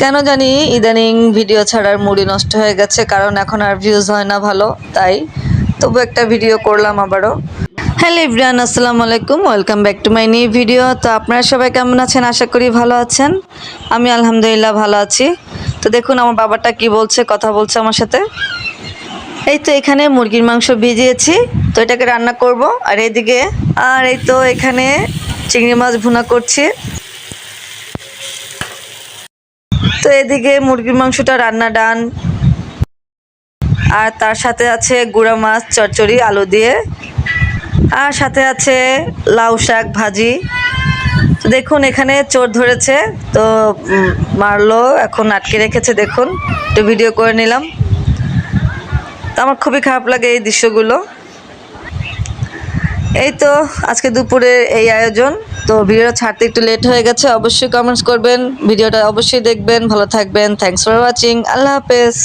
কেন জানি ইদানিং ভিডিও ছাড়ার মুড়ি নষ্ট হয়ে গেছে, কারণ এখন আর ভিউজ হয় না ভালো, তাই তবু একটা ভিডিও করলাম আবারও। হ্যালো ইব্রান আসসালামু আলাইকুম welcome back to my new video তো আপনারা সবাই কেমন আছেন? আশা করি ভালো আছেন। আমি আলহামদুলিল্লাহ ভালো আছি। তো দেখুন আমার বাবাটা কি বলছে, কথা বলছে আমার সাথে। এই তো এখানে মুরগির মাংস ভিজিয়েছি, তো এটাকে রান্না করব। আর এদিকে, আর এই তো এখানে চিংড়ি মাছ ভুনা করছি। তো এদিকে মুরগির মাংসটা রান্না ডান। আর তার সাথে আছে গুঁড়া মাছ, চচ্চড়ি, আলু দিয়ে। আর সাথে আছে লাউ শাক ভাজি। দেখুন, এখানে চোর ধরেছে। তো মারলো, এখন আটকে রেখেছে, দেখুন। একটু ভিডিও করে নিলাম। তো আমার খুবই খারাপ লাগে এই দৃশ্যগুলো। এই তো, আজকে দুপুরের এই আয়োজন। তো ভিডিও ছাড়তে একটু লেট হয়ে গেছে, অবশ্যই কমেন্টস করবেন। ভিডিওটা অবশ্যই দেখবেন, ভালো থাকবেন। থ্যাংকস ফর ওয়াচিং আল্লাহ হাফেজ।